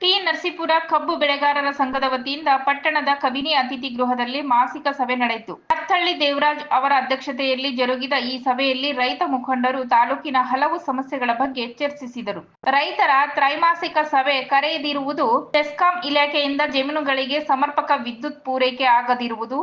T. Narasipura ಕಬ್ಬು ಬೆಳೆಗಾರರ ಸಂಘದ ವತಿಯಿಂದ ಪಟ್ಟಣದ ಕಬಿನಿ ಅತಿಥಿ ಗೃಹದಲ್ಲಿ ಮಾಸಿಕ ಸಭೆ ನಡೆಯಿತು. ಕತ್ತಳ್ಳಿ ದೇವರಾಜ್ ಅವರ ಅಧ್ಯಕ್ಷತೆಯಲ್ಲಿ ಜರುಗಿದ ಈ ಸಭೆಯಲ್ಲಿ ರೈತ ಮುಖಂಡರು ತಾಲೂಕಿನ ಹಲವು ಸಮಸ್ಯೆಗಳ ಬಗ್ಗೆ ಚರ್ಚಿಸಿದರು. ರೈತರ ತ್ರೈಮಾಸಿಕ ಸಭೆ ಕರೆಯದಿರುವುದು ಟೆಸ್ಕಾಂ ಇಲಾಖೆಯಿಂದ ಜಮೀನುಗಳಿಗೆ ಸಮರ್ಪಕ ವಿದ್ಯುತ್ ಪೂರೈಕೆ ಆಗದಿರುವುದು,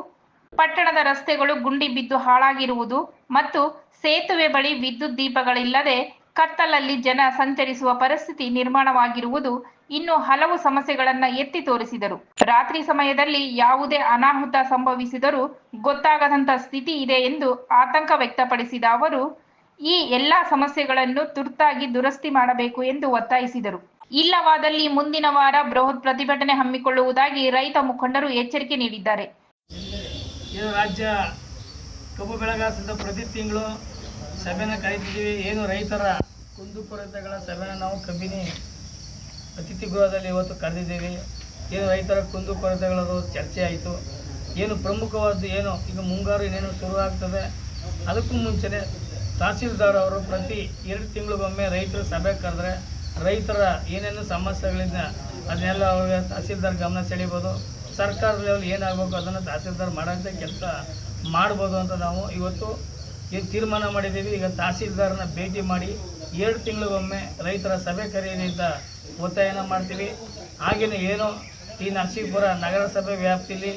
ಪಟ್ಟಣದ ರಸ್ತೆಗಳು ಗುಂಡಿ ಬಿದ್ದು ಹಾಳಾಗಿರುವುದು ಮತ್ತು ಸೇತುವೆ ಬಳಿ ವಿದ್ಯುತ್ ದೀಪಗಳಿಲ್ಲದೆ ಕತ್ತಲಲ್ಲಿ ಜನ ಸಂಚರಿಸುವ ಪರಿಸ್ಥಿತಿ ನಿರ್ಮಾಣವಾಗಿರುವುದು ಇನ್ನು ಹಲವು ಸಮಸ್ಯೆಗಳನ್ನ ಎತ್ತಿ ತೋರಿಸಿದರು. ರಾತ್ರಿ ಸಮಯದಲ್ಲಿ ಯಾವುದೇ ಅನಾಹುತ ಸಂಭವಿಸಿದರೂ ಗೊತ್ತಾಗದಂತ ಸ್ಥಿತಿ ಇದೆ ಎಂದು ಆತಂಕ ವ್ಯಕ್ತಪಡಿಸಿದ ಅವರು, ಈ ಎಲ್ಲಾ ಸಮಸ್ಯೆಗಳನ್ನು ತುರ್ತಾಗಿ ದುರಸ್ತಿ ಮಾಡಬೇಕು ಎಂದು ಒತ್ತಾಯಿಸಿದರು. ಇಲ್ಲವಾದಲ್ಲಿ ಮುಂದಿನ ವಾರ ಬೃಹತ್ ಪ್ರತಿಭಟನೆ ಹಮ್ಮಿಕೊಳ್ಳುವುದಾಗಿ ರೈತ ಮುಖಂಡರು ಎಚ್ಚರಿಕೆ ನೀಡಿದ್ದಾರೆ. ರಾಜ್ಯ ಕಬ್ಬು ಪ್ರತಿ ತಿಂಗಳು ಸಭೆನ ಕರೀತಿದ್ದೀವಿ. ಏನು ರೈತರ ಕುಂದುಕೊರತೆಗಳ ಸಭೆನ ನಾವು ಕಬ್ಬಿನಿ ಅತಿಥಿ ಗೃಹದಲ್ಲಿ ಇವತ್ತು ಕರೆದಿದ್ದೀವಿ. ಏನು ರೈತರ ಕುಂದು ಕೊರತೆಗಳದು ಚರ್ಚೆ ಆಯಿತು. ಏನು ಪ್ರಮುಖವಾದ್ದು ಏನು? ಈಗ ಮುಂಗಾರು ಏನೇನು ಶುರು ಆಗ್ತದೆ. ಅದಕ್ಕೂ ಮುಂಚೆನೇ ತಹಸೀಲ್ದಾರ್ ಅವರು ಪ್ರತಿ ಎರಡು ತಿಂಗಳಿಗೊಮ್ಮೆ ರೈತರ ಸಭೆ ಕರೆದ್ರೆ ರೈತರ ಏನೇನು ಸಮಸ್ಯೆಗಳಿಂದ ಅದನ್ನೆಲ್ಲ ಅವ್ರಿಗೆ ತಹಸೀಲ್ದಾರ್ ಗಮನ ಸೆಳೀಬೋದು ಸರ್ಕಾರ ಲೆವೆಲ್ ಏನಾಗಬೇಕು ಅದನ್ನು ತಹಸೀಲ್ದಾರ್ ಮಾಡೋಂಥ ಕೆಲಸ ಮಾಡ್ಬೋದು ಅಂತ ನಾವು ಇವತ್ತು ಏನು ತೀರ್ಮಾನ ಮಾಡಿದ್ದೀವಿ? ಈಗ ತಹಸೀಲ್ದಾರನ ಭೇಟಿ ಮಾಡಿ ಎರಡು ತಿಂಗಳಿಗೊಮ್ಮೆ ರೈತರ ಸಭೆ ಕರೆಯಲಿ ಅಂತ ಒತ್ತಾಯನ ಮಾಡ್ತೀವಿ. ಹಾಗೆಯೇ ಏನು ಈ ನರಸೀಪುರ ನಗರಸಭೆ ವ್ಯಾಪ್ತಿಯಲ್ಲಿ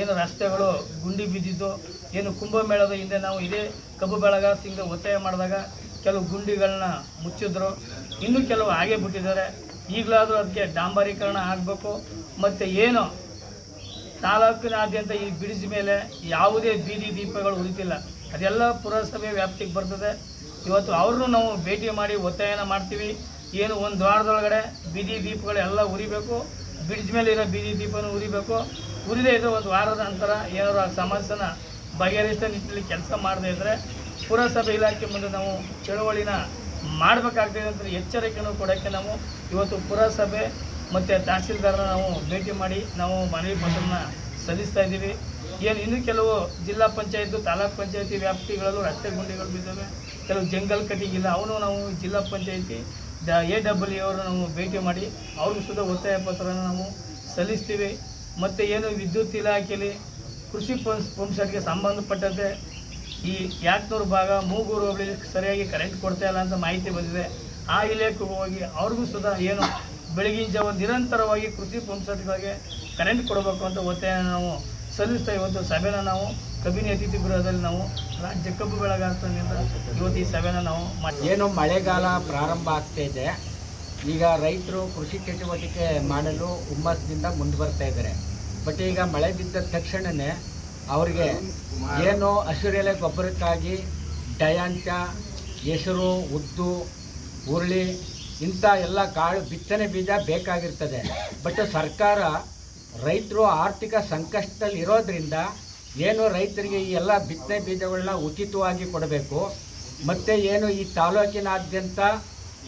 ಏನು ರಸ್ತೆಗಳು ಗುಂಡಿ ಬಿದ್ದಿದ್ದು, ಏನು ಕುಂಭಮೇಳದ ಹಿಂದೆ ನಾವು ಇದೇ ಕಬ್ಬು ಬೆಳೆಗಾರ ಸಿಂಗ ಒತ್ತಾಯ ಮಾಡಿದಾಗ ಕೆಲವು ಗುಂಡಿಗಳನ್ನ ಮುಚ್ಚಿದ್ರು. ಇನ್ನೂ ಕೆಲವು ಹಾಗೆ ಬಿಟ್ಟಿದ್ದಾರೆ. ಈಗಲಾದರೂ ಅದಕ್ಕೆ ಡಾಂಬರೀಕರಣ ಆಗಬೇಕು. ಮತ್ತು ಏನು ತಾಲೂಕಿನಾದ್ಯಂತ ಈ ಬ್ರಿಡ್ಜ್ ಮೇಲೆ ಯಾವುದೇ ಬೀದಿ ದೀಪಗಳು ಉರಿತಿಲ್ಲ. ಅದೆಲ್ಲ ಪುರಸಭೆ ವ್ಯಾಪ್ತಿಗೆ ಬರ್ತದೆ. ಇವತ್ತು ಅವ್ರನ್ನೂ ನಾವು ಭೇಟಿ ಮಾಡಿ ಒತ್ತಾಯನ ಮಾಡ್ತೀವಿ. ಏನು ಒಂದು ವಾರದೊಳಗಡೆ ಬೀದಿ ದೀಪಗಳೆಲ್ಲ ಉರಿಬೇಕು. ಬ್ರಿಡ್ಜ್ ಮೇಲೆ ಇರೋ ಬೀದಿ ದೀಪನೂ ಉರಿಬೇಕು. ಉರಿದೇ ಇದ್ದರೆ ಒಂದು ವಾರದ ನಂತರ ಏನಾದ್ರು ಆ ಸಮಸ್ಯೆನ ಬಗೆಹರಿಸಿದ ನಿಟ್ಟಿನಲ್ಲಿ ಕೆಲಸ ಮಾಡದೇ ಇದ್ದರೆ ಪುರಸಭೆ ಇಲಾಖೆ ಮುಂದೆ ನಾವು ಚಳುವಳಿನ ಮಾಡಬೇಕಾಗ್ತದೆ ಅಂತ ಎಚ್ಚರಿಕೆಯನ್ನು ಕೊಡೋಕ್ಕೆ ನಾವು ಇವತ್ತು ಪುರಸಭೆ ಮತ್ತು ತಹಸೀಲ್ದಾರನ ನಾವು ಭೇಟಿ ಮಾಡಿ ನಾವು ಮನವಿ ಪತ್ರನ ಸಲ್ಲಿಸ್ತಾ ಇದ್ದೀವಿ. ಏನು, ಇನ್ನು ಕೆಲವು ಜಿಲ್ಲಾ ಪಂಚಾಯತ್, ತಾಲೂಕ್ ಪಂಚಾಯತಿ ವ್ಯಾಪ್ತಿಗಳಲ್ಲೂ ರಸ್ತೆ ಗುಂಡಿಗಳು ಬಿದ್ದಾವೆ. ಕೆಲವು ಜಂಗಲ್ ಕಟಿಂಗ್ ಇಲ್ಲ ಅವನು ನಾವು ಜಿಲ್ಲಾ ಪಂಚಾಯತಿ, ದ ಎ ಡಬ್ಲ್ಯೂ ಅವರು ನಾವು ಭೇಟಿ ಮಾಡಿ, ಅವ್ರಿಗೂ ಸುದ ಒತ್ತಾಯ ಪತ್ರನ ನಾವು ಸಲ್ಲಿಸ್ತೀವಿ. ಮತ್ತು ಏನು ವಿದ್ಯುತ್ ಇಲಾಖೆಯಲ್ಲಿ ಕೃಷಿ ಪಂಪ್ ಪಂಪ್ ಸೆಟ್ಗೆ ಸಂಬಂಧಪಟ್ಟಂತೆ ಈ ಯಾಕ್ನೂರು ಭಾಗ ಮೂಗೂರು ಹೋಬಳಿ ಸರಿಯಾಗಿ ಕರೆಂಟ್ ಕೊಡ್ತಾ ಇಲ್ಲ ಅಂತ ಮಾಹಿತಿ ಬಂದಿದೆ. ಆ ಇಲಾಖೆಗೆ ಹೋಗಿ ಅವ್ರಿಗೂ ಸುದ ಏನು, ಬೆಳಗಿನ ಜಾವ ನಿರಂತರವಾಗಿ ಕೃಷಿ ಪಂಪ್ ಸೆಟ್ಗಳಿಗೆ ಕರೆಂಟ್ ಕೊಡಬೇಕು ಅಂತ ಒತ್ತಾಯ ನಾವು ಸಲ್ಲಿಸ್ತಾ ಇವತ್ತು ಸಭೆನ ನಾವು ಕಬಿನಿ ಅತಿಥಿ ಗೃಹದಲ್ಲಿ ನಾವು ರಾಜ್ಯ ಕಬ್ಬು ಬೆಳೆಗಾರರಿಂದ ಇವತ್ತು ಈ ಸಭೆನ ನಾವು ಏನು ಮಳೆಗಾಲ ಪ್ರಾರಂಭ ಆಗ್ತಾ ಇದೆ. ಈಗ ರೈತರು ಕೃಷಿ ಚಟುವಟಿಕೆ ಮಾಡಲು ಹುಮ್ಮಸ್ಸಿನಿಂದ ಮುಂದೆ ಬರ್ತಾ ಇದ್ದಾರೆ. ಬಟ್ ಈಗ ಮಳೆ ಬಿದ್ದ ತಕ್ಷಣವೇ ಅವರಿಗೆ ಏನು ಹಸಿರೆಲೆ ಗೊಬ್ಬರಕ್ಕಾಗಿ ಡಯಾಂಚ, ಹೆಸರು, ಉದ್ದು ಹುರುಳಿ ಇಂಥ ಎಲ್ಲ ಕಾಳು ಬಿತ್ತನೆ ಬೀಜ ಬೇಕಾಗಿರ್ತದೆ. ಬಟ್ ಸರ್ಕಾರ ರೈತರು ಆರ್ಥಿಕ ಸಂಕಷ್ಟದಲ್ಲಿ ಇರೋದ್ರಿಂದ ಏನು ರೈತರಿಗೆ ಈ ಎಲ್ಲ ಬಿತ್ತನೆ ಬೀಜಗಳನ್ನ ಉಚಿತವಾಗಿ ಕೊಡಬೇಕು, ಮತ್ತು ಏನು ಈ ತಾಲೂಕಿನಾದ್ಯಂತ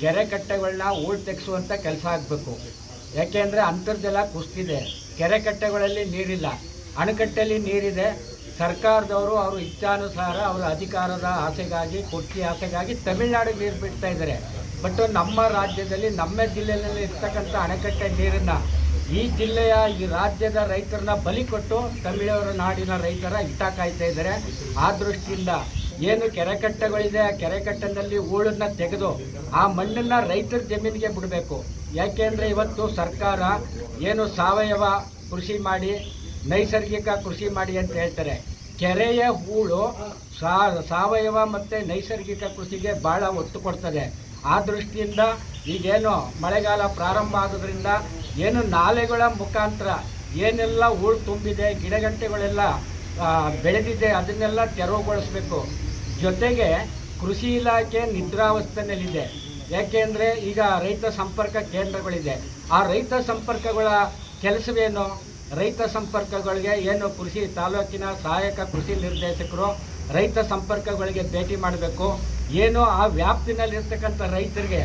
ಕೆರೆ ಕಟ್ಟೆಗಳನ್ನ ತೆಗೆಸುವಂಥ ಕೆಲಸ ಆಗಬೇಕು. ಯಾಕೆಂದರೆ ಅಂತರ್ಜಲ ಕುಸ್ತಿದೆ, ಕೆರೆ ಕಟ್ಟೆಗಳಲ್ಲಿ ನೀರಿಲ್ಲ. ಅಣೆಕಟ್ಟೆಯಲ್ಲಿ ನೀರಿದೆ, ಸರ್ಕಾರದವರು ಅವರು ಇಚ್ಛಾನುಸಾರ ಅವರ ಅಧಿಕಾರದ ಆಸೆಗಾಗಿ ಕೊಟ್ಟಿ ಆಸೆಗಾಗಿ ತಮಿಳುನಾಡಿಗೆ ನೀರು ಬಿಡ್ತಾ ಇದ್ದಾರೆ ಬಟ್ ನಮ್ಮ ರಾಜ್ಯದಲ್ಲಿ, ನಮ್ಮ ಜಿಲ್ಲೆಯಲ್ಲಿ ಇರ್ತಕ್ಕಂಥ ಅಣೆಕಟ್ಟೆ ನೀರನ್ನು ಈ ಜಿಲ್ಲೆಯ, ಈ ರಾಜ್ಯದ ರೈತರನ್ನ ಬಲಿ ಕೊಟ್ಟು ತಮಿಳವರ ನಾಡಿನ ರೈತರ ಹಿತ ಕಾಯ್ತಾ ಇದ್ದಾರೆ. ಆ ದೃಷ್ಟಿಯಿಂದ ಏನು ಕೆರೆಕಟ್ಟೆಗಳಿದೆ, ಆ ಕೆರೆಕಟ್ಟೆನಲ್ಲಿ ಹೂಳನ್ನ ತೆಗೆದು ಆ ಮಣ್ಣನ್ನು ರೈತರ ಜಮೀನಿಗೆ ಬಿಡಬೇಕು. ಯಾಕೆಂದರೆ ಇವತ್ತು ಸರ್ಕಾರ ಏನು ಸಾವಯವ ಕೃಷಿ ಮಾಡಿ, ನೈಸರ್ಗಿಕ ಕೃಷಿ ಮಾಡಿ ಅಂತ ಹೇಳ್ತಾರೆ. ಕೆರೆಯ ಹೂಳು ಸಾವಯವ ಮತ್ತು ನೈಸರ್ಗಿಕ ಕೃಷಿಗೆ ಭಾಳ ಒತ್ತು ಕೊಡ್ತದೆ. ಆ ದೃಷ್ಟಿಯಿಂದ ಈಗೇನು ಮಳೆಗಾಲ ಪ್ರಾರಂಭ ಆಗೋದ್ರಿಂದ ಏನು ನಾಲೆಗಳ ಮುಖಾಂತರ ಏನೆಲ್ಲ ಹೂಳು ತುಂಬಿದೆ, ಗಿಡಗಂಟೆಗಳೆಲ್ಲ ಬೆಳೆದಿದೆ, ಅದನ್ನೆಲ್ಲ ತೆರವುಗೊಳಿಸ್ಬೇಕು. ಜೊತೆಗೆ ಕೃಷಿ ಇಲಾಖೆ ನಿದ್ರಾವಸ್ಥೆಯಲ್ಲಿದೆ ಯಾಕೆಂದರೆ ಈಗ ರೈತ ಸಂಪರ್ಕ ಕೇಂದ್ರಗಳಿದೆ. ಆ ರೈತ ಸಂಪರ್ಕಗಳ ಕೆಲಸವೇನು? ರೈತ ಸಂಪರ್ಕಗಳಿಗೆ ಏನು ಕೃಷಿ ತಾಲೂಕಿನ ಸಹಾಯಕ ಕೃಷಿ ನಿರ್ದೇಶಕರು ರೈತ ಸಂಪರ್ಕಗಳಿಗೆ ಭೇಟಿ ಮಾಡಬೇಕು. ಏನು ಆ ವ್ಯಾಪ್ತಿನಲ್ಲಿರ್ತಕ್ಕಂಥ ರೈತರಿಗೆ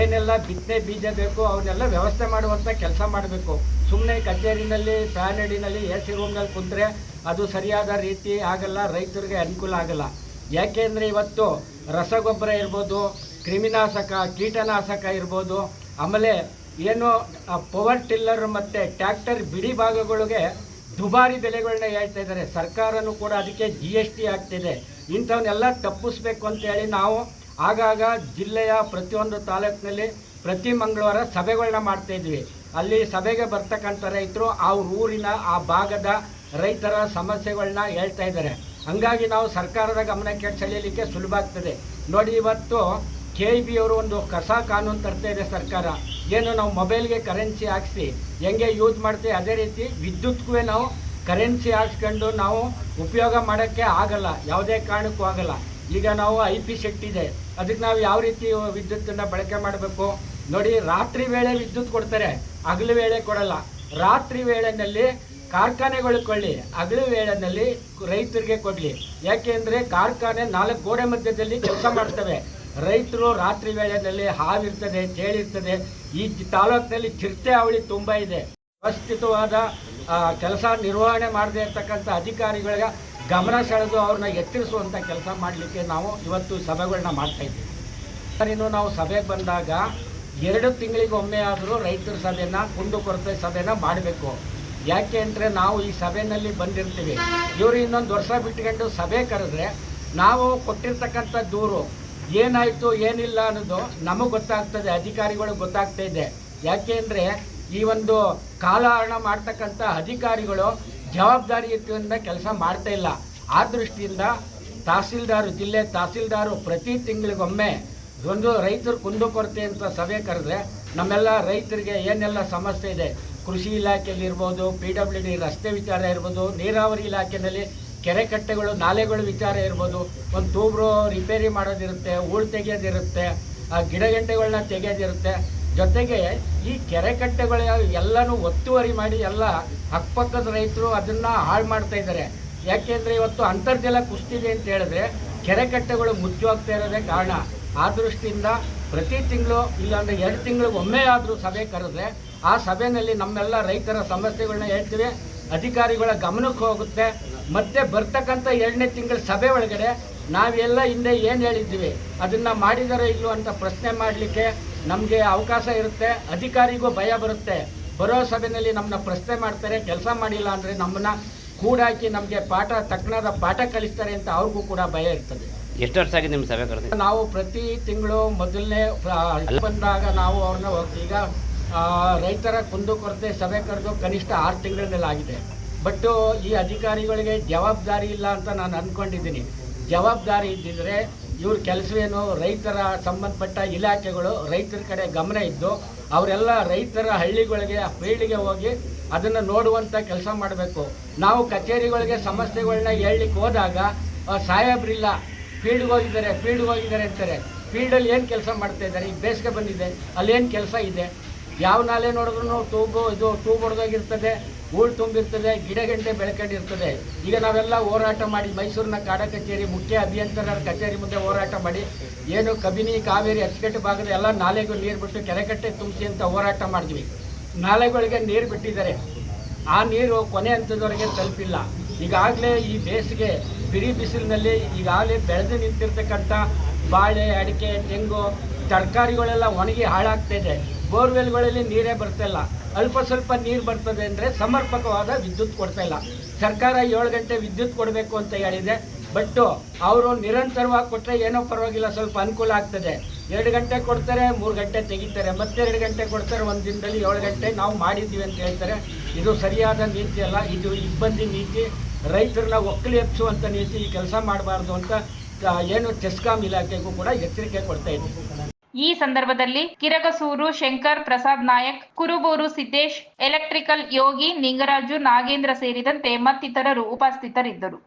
ಏನೆಲ್ಲ ಬಿತ್ತನೆ ಬೀಜ ಬೇಕು ಅವನ್ನೆಲ್ಲ ವ್ಯವಸ್ಥೆ ಮಾಡುವಂಥ ಕೆಲಸ ಮಾಡಬೇಕು. ಸುಮ್ಮನೆ ಕಚೇರಿನಲ್ಲಿ ಫ್ಯಾನ್ ಅಡಿನಲ್ಲಿ ಎ ಸಿ ರೂಮ್ನಲ್ಲಿ ಕುಂತರೆ ಅದು ಸರಿಯಾದ ರೀತಿ ಆಗಲ್ಲ, ರೈತರಿಗೆ ಅನುಕೂಲ ಆಗಲ್ಲ. ಯಾಕೆಂದರೆ ಇವತ್ತು ರಸಗೊಬ್ಬರ ಇರ್ಬೋದು, ಕ್ರಿಮಿನಾಶಕ, ಕೀಟನಾಶಕ ಇರ್ಬೋದು, ಆಮೇಲೆ ಏನು ಪವರ್ ಟಿಲ್ಲರ್ ಮತ್ತು ಟ್ಯಾಕ್ಟರ್ ಬಿಡಿ ಭಾಗಗಳಿಗೆ ದುಬಾರಿ ಬೆಲೆಗಳನ್ನ ಹೇಳ್ತಾ ಇದ್ದಾರೆ. ಸರ್ಕಾರನೂ ಕೂಡ ಅದಕ್ಕೆ ಜಿ ಎಸ್ ಟಿ ಆಗ್ತಿದೆ. ಇಂಥವನ್ನೆಲ್ಲ ತಪ್ಪಿಸ್ಬೇಕು ಅಂತೇಳಿ ನಾವು ಆಗಾಗ ಜಿಲ್ಲೆಯ ಪ್ರತಿಯೊಂದು ತಾಲೂಕಿನಲ್ಲಿ ಪ್ರತಿ ಮಂಗಳವಾರ ಸಭೆಗಳನ್ನ ಮಾಡ್ತಾ ಇದ್ವಿ. ಅಲ್ಲಿ ಸಭೆಗೆ ಬರ್ತಕ್ಕಂಥ ರೈತರು ಆ ಊರಿನ, ಆ ಭಾಗದ ರೈತರ ಸಮಸ್ಯೆಗಳನ್ನ ಹೇಳ್ತಾ ಇದ್ದಾರೆ. ಹಂಗಾಗಿ ನಾವು ಸರ್ಕಾರದ ಗಮನಕ್ಕೆ ಸೆಳೆಯಲಿಕ್ಕೆ ಸುಲಭ ಆಗ್ತದೆ. ನೋಡಿ, ಇವತ್ತು ಕೆ ಬಿ ಅವರು ಒಂದು ಕಸ ಕಾನೂನು ತರ್ತಾ ಇದೆ ಸರ್ಕಾರ. ಏನು ನಾವು ಮೊಬೈಲ್ಗೆ ಕರೆನ್ಸಿ ಹಾಕಿಸಿ, ಹೆಂಗೆ ಯೂಸ್ ಮಾಡ್ತೀವಿ, ಅದೇ ರೀತಿ ವಿದ್ಯುತ್ಗೂ ನಾವು ಕರೆನ್ಸಿ ಹಾಕ್ಸ್ಕೊಂಡು ನಾವು ಉಪಯೋಗ ಮಾಡೋಕ್ಕೆ ಆಗಲ್ಲ, ಯಾವುದೇ ಕಾರಣಕ್ಕೂ ಆಗಲ್ಲ. ಈಗ ನಾವು ಐ ಪಿ ಸೆಟ್ ಇದೆ. ಅದಕ್ಕೆ ನಾವು ಯಾವ ರೀತಿ ವಿದ್ಯುತ್ತನ್ನು ಬಳಕೆ ಮಾಡಬೇಕು? ನೋಡಿ, ರಾತ್ರಿ ವೇಳೆ ವಿದ್ಯುತ್ ಕೊಡ್ತಾರೆ, ಹಗಲು ವೇಳೆ ಕೊಡಲ್ಲ. ರಾತ್ರಿ ವೇಳೆನಲ್ಲಿ ಕಾರ್ಖಾನೆಗಳು ಕೊಳ್ಳಿ ಹಗಲು ವೇಳೆನಲ್ಲಿ ರೈತರಿಗೆ ಕೊಡಲಿ. ಯಾಕೆಂದರೆ ಕಾರ್ಖಾನೆ ನಾಲ್ಕು ಗೋಡೆ ಮಧ್ಯದಲ್ಲಿ ಕೆಲಸ ಮಾಡ್ತವೆ. ರೈತರು ರಾತ್ರಿ ವೇಳೆಯಲ್ಲಿ ಹಾವಿರ್ತದೆ ಚೇಳಿರ್ತದೆ ಈ ತಾಲೂಕಿನಲ್ಲಿ ಚಿರತೆ ಅವಳಿ ತುಂಬ ಇದೆ. ವ್ಯವಸ್ಥಿತವಾದ ಕೆಲಸ ನಿರ್ವಹಣೆ ಮಾಡದೇ ಇರ್ತಕ್ಕಂಥ ಅಧಿಕಾರಿಗಳಿಗೆ ಗಮನ ಸೆಳೆದು ಅವ್ರನ್ನ ಎತ್ತರಿಸುವಂಥ ಕೆಲಸ ಮಾಡಲಿಕ್ಕೆ ನಾವು ಇವತ್ತು ಸಭೆಗಳನ್ನ ಮಾಡ್ತಾ ಇದ್ದೀವಿ. ಇನ್ನು ನಾವು ಸಭೆಗೆ ಬಂದಾಗ ಎರಡು ತಿಂಗಳಿಗೊಮ್ಮೆ ಆದರೂ ರೈತರ ಸಭೆನ ಕುಂದುಕೊರತೆ ಸಭೆನ ಮಾಡಬೇಕು. ಯಾಕೆ ಅಂದರೆ ನಾವು ಈ ಸಭೆಯಲ್ಲಿ ಬಂದಿರ್ತೀವಿ. ಇವರು ಇನ್ನೊಂದು ವರ್ಷ ಬಿಟ್ಕೊಂಡು ಸಭೆ ಕರೆದ್ರೆ ನಾವು ಕೊಟ್ಟಿರ್ತಕ್ಕಂಥ ದೂರು ಏನಾಯಿತು, ಏನಿಲ್ಲ ಅನ್ನೋದು ನಮಗೆ ಗೊತ್ತಾಗ್ತದೆ, ಅಧಿಕಾರಿಗಳಿಗೆ ಗೊತ್ತಾಗ್ತಾ ಇದೆ. ಯಾಕೆ ಅಂದರೆ ಈ ಒಂದು ಕಾಲಹರಣ ಮಾಡ್ತಕ್ಕಂಥ ಅಧಿಕಾರಿಗಳು ಜವಾಬ್ದಾರಿಯುತದಿಂದ ಕೆಲಸ ಮಾಡ್ತಾ ಇಲ್ಲ. ಆ ದೃಷ್ಟಿಯಿಂದ ತಹಸೀಲ್ದಾರು, ಜಿಲ್ಲೆ ತಹಸೀಲ್ದಾರು ಪ್ರತಿ ತಿಂಗಳಿಗೊಮ್ಮೆ ಒಂದು ರೈತರು ಕುಂದುಕೊರತೆ ಅಂತ ಸಭೆ ಕರೆದ್ರೆ ನಮ್ಮೆಲ್ಲ ರೈತರಿಗೆ ಏನೆಲ್ಲ ಸಮಸ್ಯೆ ಇದೆ? ಕೃಷಿ ಇಲಾಖೆಯಲ್ಲಿ ಇರ್ಬೋದು ಪಿ ಡಬ್ಲ್ಯೂ ಡಿ ರಸ್ತೆ ವಿಚಾರ ಇರ್ಬೋದು, ನೀರಾವರಿ ಇಲಾಖೆಯಲ್ಲಿ ಕೆರೆ ಕಟ್ಟೆಗಳು, ನಾಲೆಗಳು ವಿಚಾರ ಇರ್ಬೋದು, ಒಂದು ತೂಬ್ರು ರಿಪೇರಿ ಮಾಡೋದಿರುತ್ತೆ ಹೂಳು ತೆಗೆಯೋದಿರುತ್ತೆ, ಆ ಗಿಡ ಗಂಟೆಗಳನ್ನ ತೆಗೆಯೋದಿರುತ್ತೆ. ಜೊತೆಗೆ ಈ ಕೆರೆ ಎಲ್ಲನೂ ಒತ್ತುವರಿ ಮಾಡಿ ಎಲ್ಲ ಅಕ್ಕಪಕ್ಕದ ರೈತರು ಅದನ್ನು ಹಾಳು ಮಾಡ್ತಾ ಇದ್ದಾರೆ. ಯಾಕೆಂದರೆ ಇವತ್ತು ಅಂತರ್ಜಲ ಕುಸ್ತಿದೆ ಅಂತ ಹೇಳಿದ್ರೆ ಕೆರೆ ಕಟ್ಟೆಗಳು ಇರೋದೇ ಕಾರಣ. ಆ ದೃಷ್ಟಿಯಿಂದ ಪ್ರತಿ ತಿಂಗಳು ಇಲ್ಲಾಂದರೆ ಎರಡು ತಿಂಗಳಿಗೆ ಒಮ್ಮೆ ಆದರೂ ಸಭೆ ಕರೆದ್ರೆ ಆ ಸಭೆಯಲ್ಲಿ ನಮ್ಮೆಲ್ಲ ರೈತರ ಸಮಸ್ಯೆಗಳನ್ನ ಹೇಳ್ತೀವಿ. ಅಧಿಕಾರಿಗಳ ಗಮನಕ್ಕೆ ಹೋಗುತ್ತೆ. ಮತ್ತೆ ಬರ್ತಕ್ಕಂಥ ಎರಡನೇ ತಿಂಗಳ ಸಭೆ ಒಳಗಡೆ ನಾವೆಲ್ಲ ಹಿಂದೆ ಏನು ಹೇಳಿದ್ದೀವಿ? ಅದನ್ನು ಮಾಡಿದಾರೋ ಇಲ್ಲೋ ಅಂತ ಪ್ರಶ್ನೆ ಮಾಡಲಿಕ್ಕೆ ನಮಗೆ ಅವಕಾಶ ಇರುತ್ತೆ ಅಧಿಕಾರಿಗೂ ಭಯ ಬರುತ್ತೆ. ಬರೋ ಸಭೆಯಲ್ಲಿ ನಮ್ಮನ್ನ ಪ್ರಶ್ನೆ ಮಾಡ್ತಾರೆ ಕೆಲಸ ಮಾಡಿಲ್ಲ ಅಂದರೆ ನಮ್ಮನ್ನ ಕೂಡಾಕಿ ನಮಗೆ ಪಾಠ ತಕ್ಕನಾದ ಪಾಠ ಕಲಿಸ್ತಾರೆ ಅಂತ ಅವ್ರಿಗೂ ಕೂಡ ಭಯ ಇರ್ತದೆ. ಎಷ್ಟು ವರ್ಷ ಆಗಿದೆ ನಿಮ್ಮ ಸಭೆ ಕರೆದು ನಾವು ಪ್ರತಿ ತಿಂಗಳು ಮೊದಲನೇ ಬಂದಾಗ ನಾವು ಅವ್ರನ್ನ ಈಗ ರೈತರ ರೈತರ ಕುಂದುಕೊರತೆ ಸಭೆ ಕರೆದು ಕನಿಷ್ಠ ಆರು ತಿಂಗಳ ಆಗಿದೆ. ಬಟ್ ಈ ಅಧಿಕಾರಿಗಳಿಗೆ ಜವಾಬ್ದಾರಿ ಇಲ್ಲ ಅಂತ ನಾನು ಅಂದ್ಕೊಂಡಿದ್ದೀನಿ. ಜವಾಬ್ದಾರಿ ಇದ್ದಿದ್ರೆ ಇವ್ರ ಕೆಲಸವೇನು ರೈತರ ಸಂಬಂಧಪಟ್ಟ ಇಲಾಖೆಗಳು ರೈತರ ಕಡೆ ಗಮನ ಇದ್ದು ಅವರೆಲ್ಲ ರೈತರ ಹಳ್ಳಿಗಳಿಗೆ ಫೀಲ್ಡ್ಗೆ ಹೋಗಿ ಅದನ್ನು ನೋಡುವಂಥ ಕೆಲಸ ಮಾಡಬೇಕು. ನಾವು ಕಚೇರಿಗಳಿಗೆ ಸಮಸ್ಯೆಗಳನ್ನ ಹೇಳಲಿಕ್ಕೆ ಹೋದಾಗ ಸಾಹೇಬ್ರಿಲ್ಲ ಫೀಲ್ಡ್ಗೆ ಹೋಗಿದ್ದಾರೆ ಫೀಲ್ಡ್ಗೆ ಹೋಗಿದ್ದಾರೆ ಅಂತಾರೆ. ಫೀಲ್ಡಲ್ಲಿ ಏನು ಕೆಲಸ ಮಾಡ್ತಾ ಇದ್ದಾರೆ? ಈಗ ಬೇಸಿಗೆ ಬಂದಿದೆ, ಅಲ್ಲೇನು ಕೆಲಸ ಇದೆ? ಯಾವ ನಾಲೆ ನೋಡಿದ್ರು ತೂಗು ಇದು, ತೂಗು ಹೊಡೆದೋಗಿರ್ತದೆ. ಹೂಳು ತುಂಬಿರ್ತದೆ ಗಿಡಗಂಟೆ ಬೆಳ್ಕೊಂಡಿರ್ತದೆ. ಈಗ ನಾವೆಲ್ಲ ಹೋರಾಟ ಮಾಡಿ ಮೈಸೂರಿನ ಕಾಡ ಕಚೇರಿ, ಮುಖ್ಯ ಅಭಿಯಂತರರ ಕಚೇರಿ ಮುಂದೆ ಹೋರಾಟ ಮಾಡಿ, ಏನು ಕಬಿನಿ, ಕಾವೇರಿ, ಅಚ್ಚುಕಟ್ಟು ಭಾಗದ ಎಲ್ಲ ನಾಲೆಗೂ ನೀರು ಬಿಟ್ಟು ಕೆರೆಕಟ್ಟೆ ತುಂಬಿಸಿ ಅಂತ ಹೋರಾಟ ಮಾಡಿದ್ವಿ. ನಾಲೆಗಳಿಗೆ ನೀರು ಬಿಟ್ಟಿದ್ದಾರೆ. ಆ ನೀರು ಕೊನೆ ಹಂತದವರೆಗೆ ತಲುಪಿಲ್ಲ. ಈಗಾಗಲೇ ಈ ಬೇಸಿಗೆ ಬಿರಿ ಬಿಸಿಲಿನಲ್ಲಿ ಈಗಾಗಲೇ ಬೆಳೆದು ನಿಂತಿರ್ತಕ್ಕಂಥ ಬಾಳೆ, ಅಡಿಕೆ, ತೆಂಗು, ತರಕಾರಿಗಳೆಲ್ಲ ಒಣಗಿ ಹಾಳಾಗ್ತಾ ಇದೆ. ಬೋರ್ವೆಲ್ಗಳಲ್ಲಿ ನೀರೇ ಬರ್ತಾ ಇಲ್ಲ. ಅಲ್ಪ ಸ್ವಲ್ಪ ನೀರು ಬರ್ತದೆ ಅಂದರೆ ಸಮರ್ಪಕವಾದ ವಿದ್ಯುತ್ ಕೊಡ್ತಾ ಇಲ್ಲ. ಸರ್ಕಾರ ಏಳು ಗಂಟೆ ವಿದ್ಯುತ್ ಕೊಡಬೇಕು ಅಂತ ಹೇಳಿದೆ. ಬಟ್ಟು ಅವರು ನಿರಂತರವಾಗಿ ಕೊಟ್ಟರೆ ಏನೋ ಪರವಾಗಿಲ್ಲ, ಸ್ವಲ್ಪ ಅನುಕೂಲ ಆಗ್ತದೆ. ಎರಡು ಗಂಟೆ ಕೊಡ್ತಾರೆ, ಮೂರು ಗಂಟೆ ತೆಗಿತಾರೆ. ಮತ್ತೆ ಎರಡು ಗಂಟೆ ಕೊಡ್ತಾರೆ, ಒಂದು ದಿನದಲ್ಲಿ ಏಳು ಗಂಟೆ ನಾವು ಮಾಡಿದ್ದೀವಿ ಅಂತ ಹೇಳ್ತಾರೆ. ಇದು ಸರಿಯಾದ ನೀತಿ ಅಲ್ಲ, ಇದು ಇಬ್ಬಂದಿ ನೀತಿ. ರೈತರನ್ನ ಒಕ್ಕಲಿ ಎಪ್ಸುವಂಥ ನೀತಿ ಈ ಕೆಲಸ ಮಾಡಬಾರ್ದು ಅಂತ ಏನು ಚೆಸ್ಕಾಂ ಇಲಾಖೆಗೂ ಕೂಡ ಎಚ್ಚರಿಕೆ ಕೊಡ್ತಾ ಇದ್ದೀವಿ ಈ ಸಂದರ್ಭದಲ್ಲಿ ಕಿರಗಸೂರು ಶಂಕರ್ ಪ್ರಸಾದ್ ನಾಯಕ್, ಕುರುಬೂರು ಸಿದ್ದೇಶ್, ಎಲೆಕ್ಟ್ರಿಕಲ್ ಯೋಗಿ, ನಿಂಗರಾಜು ನಾಗೇಂದ್ರ ಸೇರಿದಂತೆ ಮತ್ತಿತರರು ಉಪಸ್ಥಿತರಿದ್ದರು.